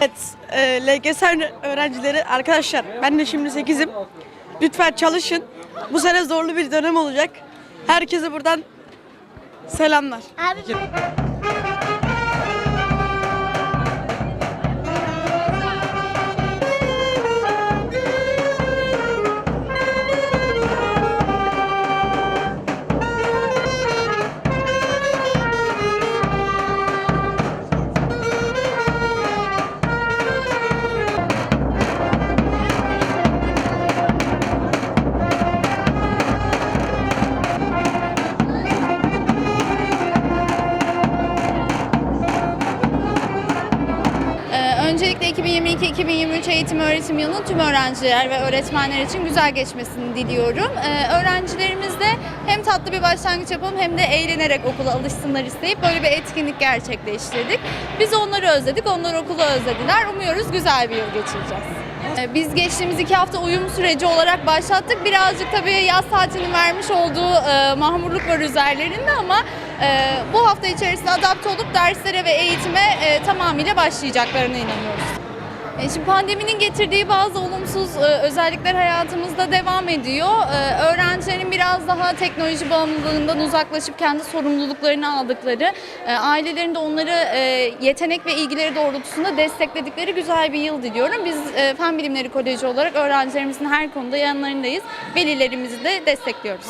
It's e, LGS öğrencileri arkadaşlar ben de şimdi 8'im. Lütfen çalışın. Bu sene zorlu bir dönem olacak. Herkese buradan selamlar. Abi Öncelikle 2022-2023 eğitim öğretim yılının tüm öğrenciler ve öğretmenler için güzel geçmesini diliyorum. Ee, hem tatlı bir başlangıç yapalım hem de eğlenerek okula alışsınlar isteyip böyle bir etkinlik gerçekleştirdik. Biz onları özledik, onlar okulu özlediler. Umuyoruz güzel bir yıl geçireceğiz. Ee, Biz geçtiğimiz iki hafta uyum süreci olarak başlattık. Birazcık tabii yaz tatilinin vermiş olduğu e, mahmurluk var üzerlerinde ama e, bu hafta içerisinde adapte olup derslere ve eğitime e, tamamıyla başlayacaklarına inanıyoruz. E, Şimdi pandeminin getirdiği bazı olumsuz e, özellikler hayatımızda devam ediyor. E, Öğrencilerin biraz daha teknoloji bağımlılığından uzaklaşıp kendi sorumluluklarını aldıkları, ailelerin de onları yetenek ve ilgileri doğrultusunda destekledikleri güzel bir yıl diliyorum. Biz Fen Bilimleri Koleji olarak öğrencilerimizin her konuda yanlarındayız. Velilerimizi de destekliyoruz.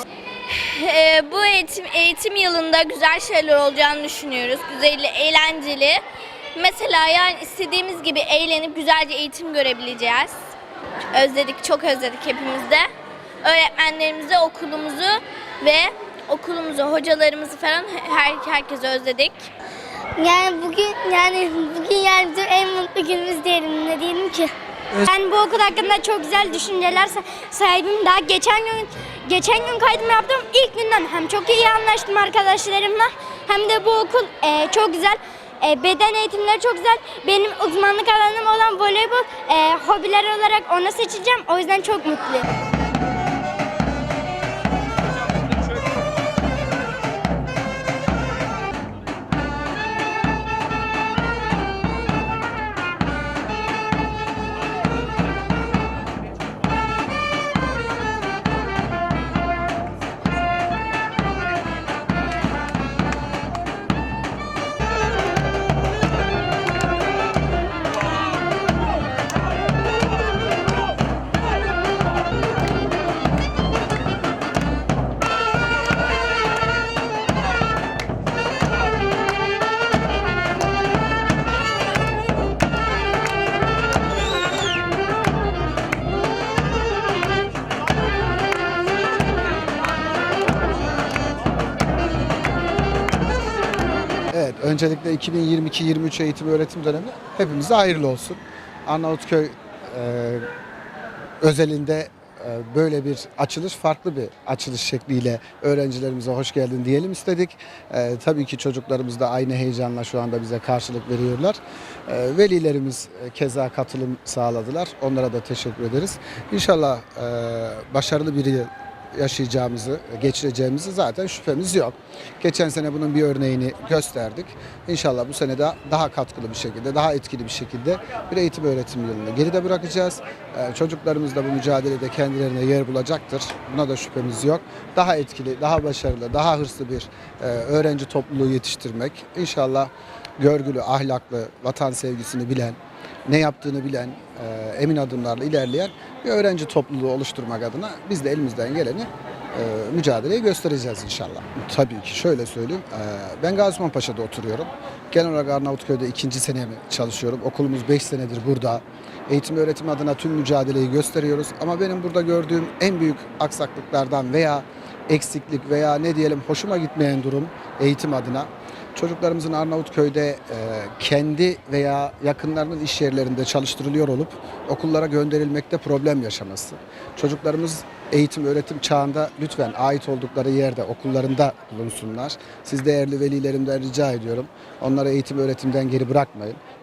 bu eğitim eğitim yılında güzel şeyler olacağını düşünüyoruz. Güzel, eğlenceli. Mesela yani istediğimiz gibi eğlenip güzelce eğitim görebileceğiz. Özledik, çok özledik hepimiz de. Öğretmenlerimizi, okulumuzu ve okulumuzu, hocalarımızı falan her herkesi özledik. Yani bugün yani bugün yani bizim en mutlu günümüz diyelim ne diyelim ki. Ben bu okul hakkında çok güzel düşünceler sa- sahibim. Daha geçen gün geçen gün kaydımı yaptım. İlk günden hem çok iyi anlaştım arkadaşlarımla hem de bu okul e, çok güzel. E, beden eğitimleri çok güzel. Benim uzmanlık alanım olan voleybol e, hobiler olarak onu seçeceğim. O yüzden çok mutluyum. Öncelikle 2022-23 eğitim öğretim dönemi hepimize hayırlı olsun. Arnavutköy e, özelinde e, böyle bir açılış, farklı bir açılış şekliyle öğrencilerimize hoş geldin diyelim istedik. E, tabii ki çocuklarımız da aynı heyecanla şu anda bize karşılık veriyorlar. E, velilerimiz e, keza katılım sağladılar. Onlara da teşekkür ederiz. İnşallah e, başarılı bir yaşayacağımızı, geçireceğimizi zaten şüphemiz yok. Geçen sene bunun bir örneğini gösterdik. İnşallah bu sene de daha katkılı bir şekilde, daha etkili bir şekilde bir eğitim öğretim yılını geride bırakacağız. Ee, Çocuklarımız da bu mücadelede kendilerine yer bulacaktır. Buna da şüphemiz yok. Daha etkili, daha başarılı, daha hırslı bir e, öğrenci topluluğu yetiştirmek. İnşallah görgülü, ahlaklı, vatan sevgisini bilen, ne yaptığını bilen, emin adımlarla ilerleyen bir öğrenci topluluğu oluşturmak adına biz de elimizden geleni e, mücadeleyi göstereceğiz inşallah. Tabii ki şöyle söyleyeyim, e, ben Gazi oturuyorum. Genel olarak Arnavutköy'de ikinci senemi çalışıyorum. Okulumuz 5 senedir burada. Eğitim öğretim adına tüm mücadeleyi gösteriyoruz. Ama benim burada gördüğüm en büyük aksaklıklardan veya eksiklik veya ne diyelim hoşuma gitmeyen durum eğitim adına çocuklarımızın Arnavutköy'de e, kendi veya yakınlarının iş yerlerinde çalıştırılıyor olup okullara gönderilmekte problem yaşaması. Çocuklarımız eğitim öğretim çağında lütfen ait oldukları yerde okullarında bulunsunlar. Siz değerli velilerimden rica ediyorum. Onları eğitim öğretimden geri bırakmayın.